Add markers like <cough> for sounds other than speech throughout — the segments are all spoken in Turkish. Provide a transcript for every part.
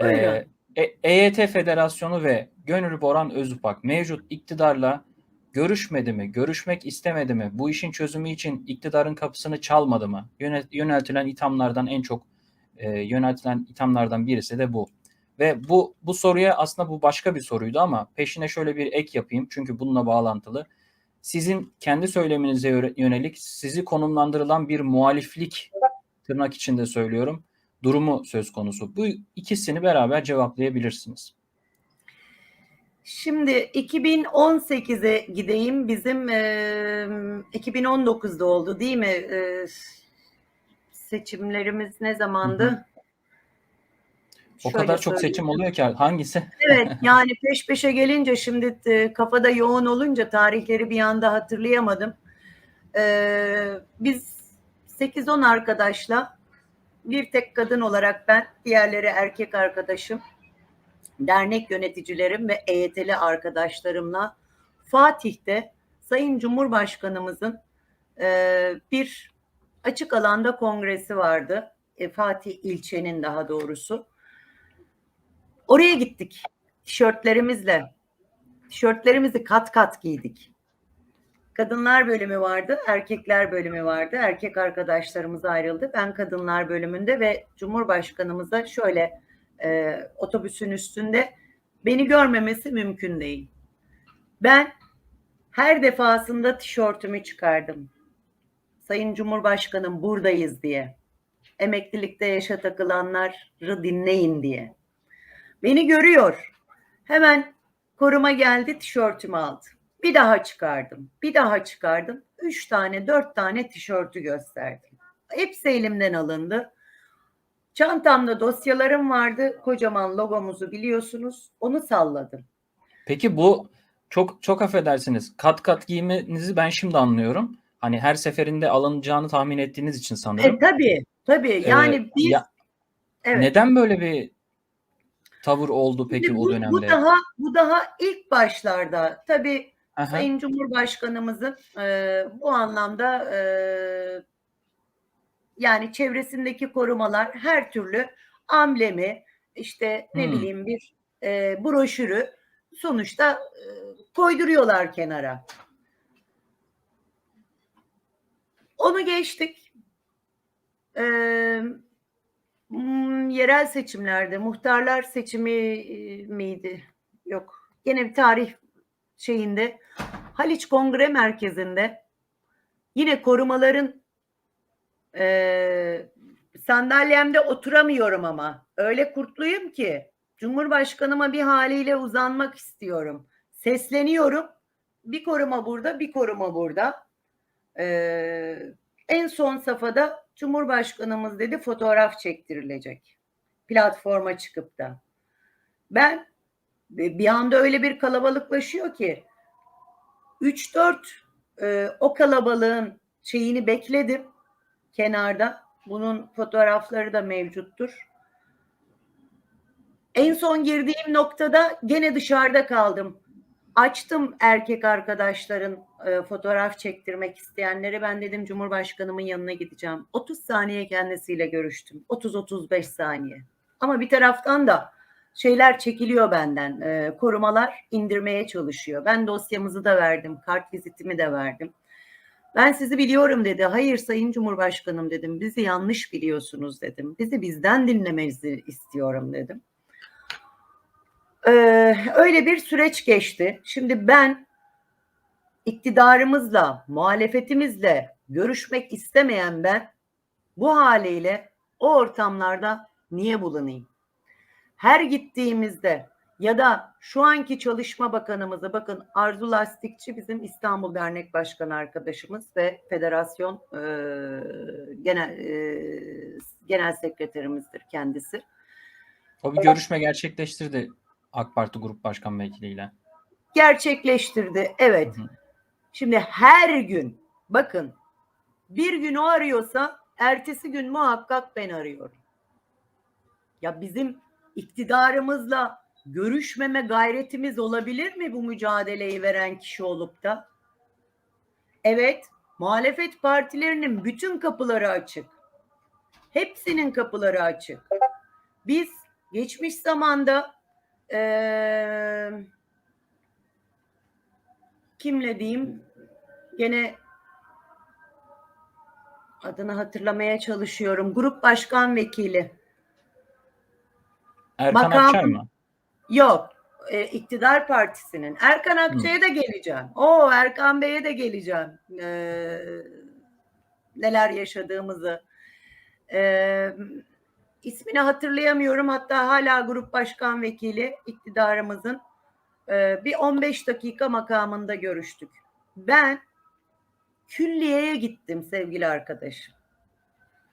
Buyurun. E- EYT Federasyonu ve Gönül Boran Özüpak mevcut iktidarla görüşmedi mi, görüşmek istemedi mi, bu işin çözümü için iktidarın kapısını çalmadı mı? Yöneltilen ithamlardan en çok e, yöneltilen ithamlardan birisi de bu. Ve bu bu soruya aslında bu başka bir soruydu ama peşine şöyle bir ek yapayım çünkü bununla bağlantılı. Sizin kendi söyleminize yönelik sizi konumlandırılan bir muhaliflik tırnak içinde söylüyorum durumu söz konusu. Bu ikisini beraber cevaplayabilirsiniz. Şimdi 2018'e gideyim. Bizim e, 2019'da oldu değil mi? E, seçimlerimiz ne zamandı? Hı O Şöyle kadar çok söyleyeyim. seçim oluyor ki hangisi? Evet <laughs> yani peş peşe gelince şimdi e, kafada yoğun olunca tarihleri bir anda hatırlayamadım. Ee, biz 8-10 arkadaşla bir tek kadın olarak ben, diğerleri erkek arkadaşım, dernek yöneticilerim ve EYT'li arkadaşlarımla Fatih'te Sayın Cumhurbaşkanımızın e, bir açık alanda kongresi vardı. E, Fatih ilçenin daha doğrusu. Oraya gittik tişörtlerimizle. Tişörtlerimizi kat kat giydik. Kadınlar bölümü vardı, erkekler bölümü vardı. Erkek arkadaşlarımız ayrıldı. Ben kadınlar bölümünde ve Cumhurbaşkanımıza şöyle e, otobüsün üstünde beni görmemesi mümkün değil. Ben her defasında tişörtümü çıkardım. Sayın Cumhurbaşkanım buradayız diye. Emeklilikte yaşa takılanları dinleyin diye. Beni görüyor. Hemen koruma geldi tişörtümü aldı. Bir daha çıkardım. Bir daha çıkardım. Üç tane, dört tane tişörtü gösterdim. Hepsi elimden alındı. Çantamda dosyalarım vardı. Kocaman logomuzu biliyorsunuz. Onu salladım. Peki bu çok çok affedersiniz. Kat kat giymenizi ben şimdi anlıyorum. Hani her seferinde alınacağını tahmin ettiğiniz için sanırım. E tabii, tabii. Ee, Yani biz ya- evet. Neden böyle bir tavır oldu peki Şimdi o bu, dönemde? bu daha bu daha ilk başlarda. Tabii Aha. Sayın Cumhurbaşkanımızın e, bu anlamda e, yani çevresindeki korumalar her türlü amblemi işte ne Hmm. bileyim bir e, broşürü sonuçta e, koyduruyorlar kenara. Onu geçtik. E, hmm, yerel seçimlerde muhtarlar seçimi e, miydi? Yok. Gene bir tarih şeyinde Haliç Kongre Merkezi'nde yine korumaların e, sandalyemde oturamıyorum ama öyle kurtluyum ki Cumhurbaşkanıma bir haliyle uzanmak istiyorum. Sesleniyorum. Bir koruma burada, bir koruma burada. E, en son safhada Cumhurbaşkanımız dedi fotoğraf çektirilecek. Platforma çıkıp da. Ben bir anda öyle bir kalabalıklaşıyor ki 3-4 e, o kalabalığın şeyini bekledim kenarda. Bunun fotoğrafları da mevcuttur. En son girdiğim noktada gene dışarıda kaldım. Açtım erkek arkadaşların e, fotoğraf çektirmek isteyenleri. Ben dedim Cumhurbaşkanımın yanına gideceğim. 30 saniye kendisiyle görüştüm. 30-35 saniye. Ama bir taraftan da şeyler çekiliyor benden. E, korumalar indirmeye çalışıyor. Ben dosyamızı da verdim. Kart vizitimi de verdim. Ben sizi biliyorum dedi. Hayır Sayın Cumhurbaşkanım dedim. Bizi yanlış biliyorsunuz dedim. Bizi bizden dinlemenizi istiyorum dedim. Ee, öyle bir süreç geçti. Şimdi ben iktidarımızla, muhalefetimizle görüşmek istemeyen ben bu haliyle o ortamlarda niye bulunayım? Her gittiğimizde ya da şu anki çalışma bakanımızı bakın Arzu Lastikçi bizim İstanbul Dernek Başkanı arkadaşımız ve federasyon e, genel e, genel sekreterimizdir kendisi. O bir görüşme gerçekleştirdi AK Parti Grup Başkan Vekiliyle. Gerçekleştirdi. Evet. Hı hı. Şimdi her gün bakın bir gün o arıyorsa ertesi gün muhakkak ben arıyorum. Ya bizim iktidarımızla görüşmeme gayretimiz olabilir mi bu mücadeleyi veren kişi olup da? Evet, muhalefet partilerinin bütün kapıları açık. Hepsinin kapıları açık. Biz geçmiş zamanda eee, kimle diyeyim gene adını hatırlamaya çalışıyorum. Grup başkan vekili. Erkan Makam- Akçay mı? Yok. e, iktidar partisinin. Erkan Akçay'a da geleceğim. O Erkan Bey'e de geleceğim. Ee, neler yaşadığımızı. Ee, ismini hatırlayamıyorum. Hatta hala grup başkan vekili iktidarımızın. Ee, bir 15 dakika makamında görüştük. Ben külliyeye gittim sevgili arkadaşım.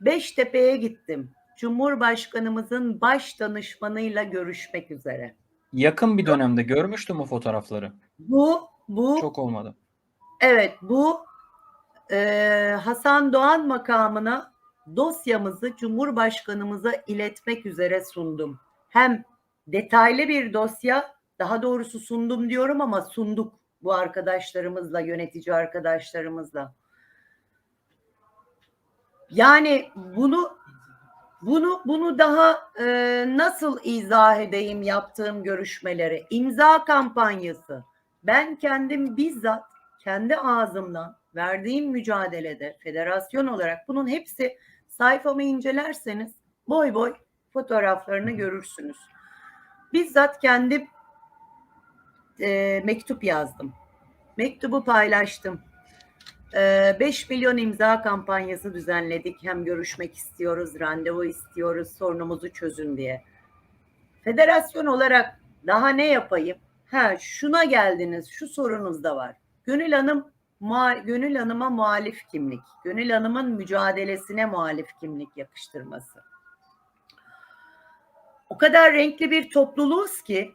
Beştepe'ye gittim. Cumhurbaşkanımızın baş danışmanıyla görüşmek üzere. Yakın bir dönemde görmüştüm o fotoğrafları. Bu bu Çok olmadı. evet bu e, Hasan Doğan makamına dosyamızı Cumhurbaşkanımıza iletmek üzere sundum. Hem detaylı bir dosya daha doğrusu sundum diyorum ama sunduk bu arkadaşlarımızla yönetici arkadaşlarımızla. Yani bunu bunu bunu daha e, nasıl izah edeyim yaptığım görüşmeleri? İmza kampanyası. Ben kendim bizzat kendi ağzımdan verdiğim mücadelede federasyon olarak bunun hepsi sayfamı incelerseniz boy boy fotoğraflarını görürsünüz. Bizzat kendim e, mektup yazdım. Mektubu paylaştım. 5 milyon imza kampanyası düzenledik. Hem görüşmek istiyoruz, randevu istiyoruz, sorunumuzu çözün diye. Federasyon olarak daha ne yapayım? Ha şuna geldiniz, şu sorunuz da var. Gönül Hanım mua- Gönül Hanım'a muhalif kimlik, Gönül Hanım'ın mücadelesine muhalif kimlik yakıştırması. O kadar renkli bir topluluğuz ki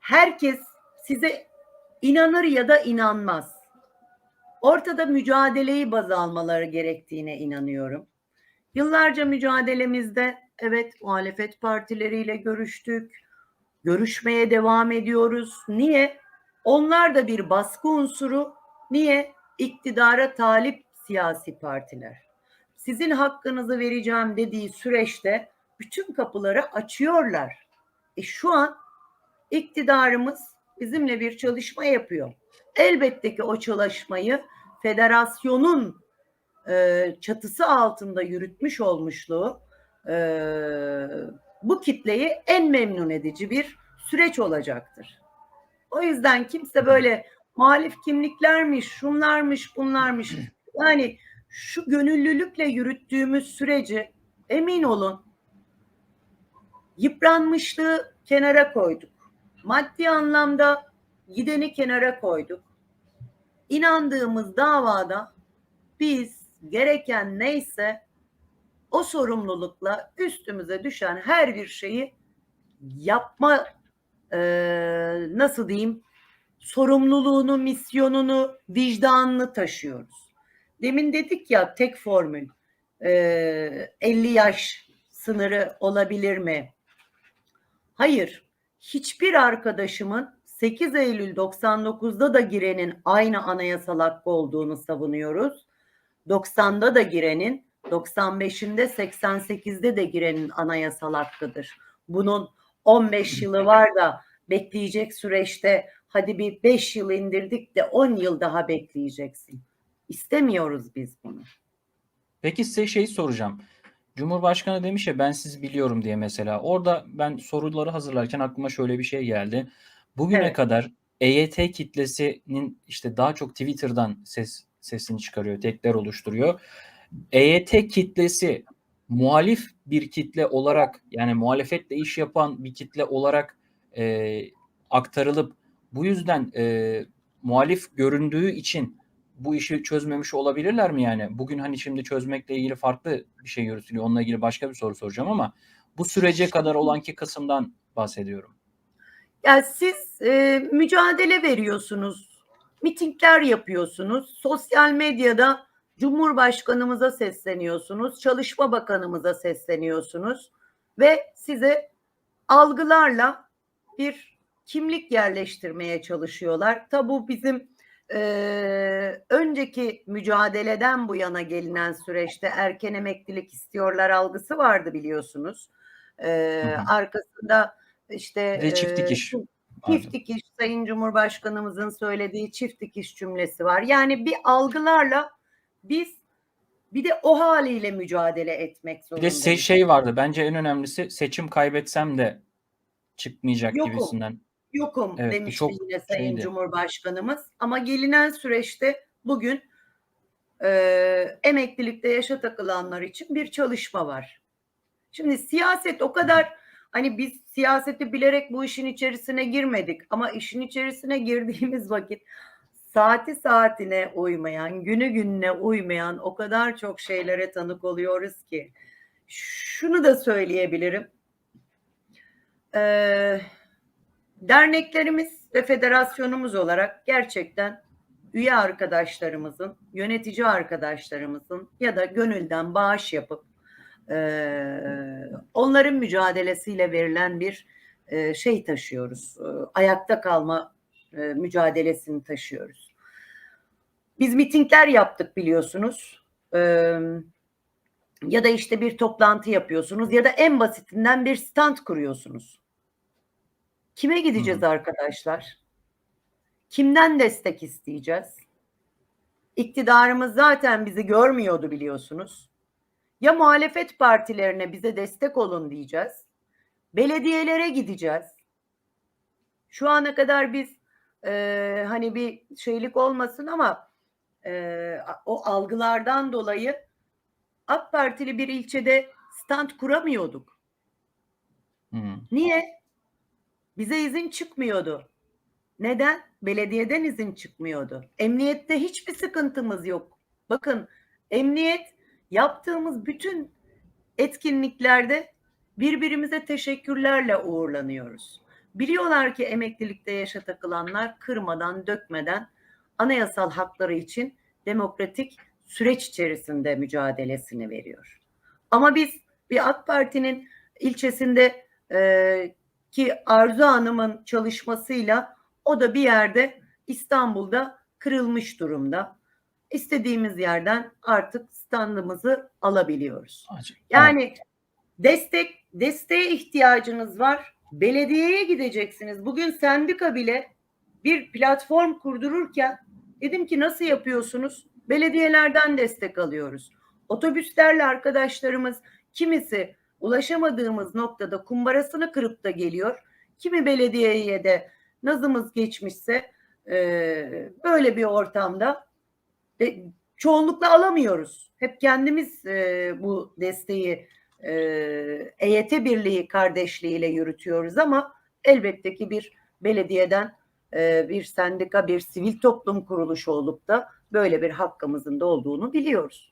herkes size inanır ya da inanmaz. Ortada mücadeleyi baz almaları gerektiğine inanıyorum. Yıllarca mücadelemizde evet muhalefet partileriyle görüştük. Görüşmeye devam ediyoruz. Niye? Onlar da bir baskı unsuru. Niye? İktidara talip siyasi partiler. Sizin hakkınızı vereceğim dediği süreçte bütün kapıları açıyorlar. E şu an iktidarımız bizimle bir çalışma yapıyor. Elbette ki o çalışmayı federasyonun e, çatısı altında yürütmüş olmuşluğu e, bu kitleyi en memnun edici bir süreç olacaktır. O yüzden kimse böyle muhalif kimliklermiş, şunlarmış, bunlarmış. Yani şu gönüllülükle yürüttüğümüz süreci emin olun yıpranmışlığı kenara koyduk. Maddi anlamda gideni kenara koyduk. İnandığımız davada biz gereken neyse o sorumlulukla üstümüze düşen her bir şeyi yapma e, nasıl diyeyim sorumluluğunu, misyonunu, vicdanını taşıyoruz. Demin dedik ya tek formül e, 50 yaş sınırı olabilir mi? Hayır. Hiçbir arkadaşımın 8 Eylül 99'da da girenin aynı anayasal hakkı olduğunu savunuyoruz. 90'da da girenin, 95'inde 88'de de girenin anayasal hakkıdır. Bunun 15 yılı var da bekleyecek süreçte hadi bir 5 yıl indirdik de 10 yıl daha bekleyeceksin. İstemiyoruz biz bunu. Peki size şey soracağım. Cumhurbaşkanı demiş ya ben sizi biliyorum diye mesela. Orada ben soruları hazırlarken aklıma şöyle bir şey geldi. Bugüne Evet. kadar EYT kitlesinin işte daha çok Twitter'dan ses sesini çıkarıyor, tekler oluşturuyor. EYT kitlesi muhalif bir kitle olarak yani muhalefetle iş yapan bir kitle olarak e, aktarılıp bu yüzden e, muhalif göründüğü için bu işi çözmemiş olabilirler mi yani? Bugün hani şimdi çözmekle ilgili farklı bir şey yürütülüyor. Onunla ilgili başka bir soru soracağım ama bu sürece kadar olanki kısımdan bahsediyorum. Ya siz e, mücadele veriyorsunuz, mitingler yapıyorsunuz, sosyal medyada Cumhurbaşkanımıza sesleniyorsunuz, Çalışma Bakanımıza sesleniyorsunuz ve size algılarla bir kimlik yerleştirmeye çalışıyorlar. Tabi bu bizim e, önceki mücadeleden bu yana gelinen süreçte erken emeklilik istiyorlar algısı vardı biliyorsunuz. Hı. arkasında işte de çift e, dikiş çift dikiş Sayın Cumhurbaşkanımızın söylediği çift dikiş cümlesi var. Yani bir algılarla biz bir de o haliyle mücadele etmek Bir de zorundayız. se- şey vardı. Bence en önemlisi seçim kaybetsem de çıkmayacak Yokum. gibisinden. yokum Evet, demişti çok yine Sayın şeydi. Cumhurbaşkanımız. Ama gelinen süreçte bugün e, emeklilikte yaşa takılanlar için bir çalışma var. Şimdi siyaset o kadar hani biz siyaseti bilerek bu işin içerisine girmedik ama işin içerisine girdiğimiz <laughs> vakit saati saatine uymayan, günü gününe uymayan o kadar çok şeylere tanık oluyoruz ki. Şunu da söyleyebilirim. Ee, derneklerimiz ve federasyonumuz olarak gerçekten üye arkadaşlarımızın, yönetici arkadaşlarımızın ya da gönülden bağış yapıp onların mücadelesiyle verilen bir e, şey taşıyoruz. E, ayakta kalma e, mücadelesini taşıyoruz. Biz mitingler yaptık biliyorsunuz. E, ya da işte bir toplantı yapıyorsunuz ya da en basitinden bir stand kuruyorsunuz. Kime gideceğiz Hı arkadaşlar? Kimden destek isteyeceğiz? İktidarımız zaten bizi görmüyordu biliyorsunuz. Ya muhalefet partilerine bize destek olun diyeceğiz. Belediyelere gideceğiz. Şu ana kadar biz e, hani bir şeylik olmasın ama e, o algılardan dolayı AK Partili bir ilçede stand kuramıyorduk. Hı. Niye? Bize izin çıkmıyordu. Neden? Belediyeden izin çıkmıyordu. Emniyette hiçbir sıkıntımız yok. Bakın emniyet yaptığımız bütün etkinliklerde birbirimize teşekkürlerle uğurlanıyoruz. Biliyorlar ki emeklilikte yaşa takılanlar kırmadan, dökmeden anayasal hakları için demokratik süreç içerisinde mücadelesini veriyor. Ama biz bir AK Parti'nin ilçesinde e, ki Arzu Hanım'ın çalışmasıyla o da bir yerde İstanbul'da kırılmış durumda. İstediğimiz yerden artık standımızı alabiliyoruz. Acı- Yani destek desteğe ihtiyacınız var. Belediyeye gideceksiniz. Bugün sendika bile bir platform kurdururken dedim ki nasıl yapıyorsunuz? Belediyelerden destek alıyoruz. Otobüslerle arkadaşlarımız kimisi ulaşamadığımız noktada kumbarasını kırıp da geliyor. Kimi belediyeye de nazımız geçmişse e, böyle bir ortamda de, çoğunlukla alamıyoruz. Hep kendimiz e, bu desteği e, EYT Birliği kardeşliğiyle yürütüyoruz ama elbette ki bir belediyeden e, bir sendika, bir sivil toplum kuruluşu olup da böyle bir hakkımızın da olduğunu biliyoruz.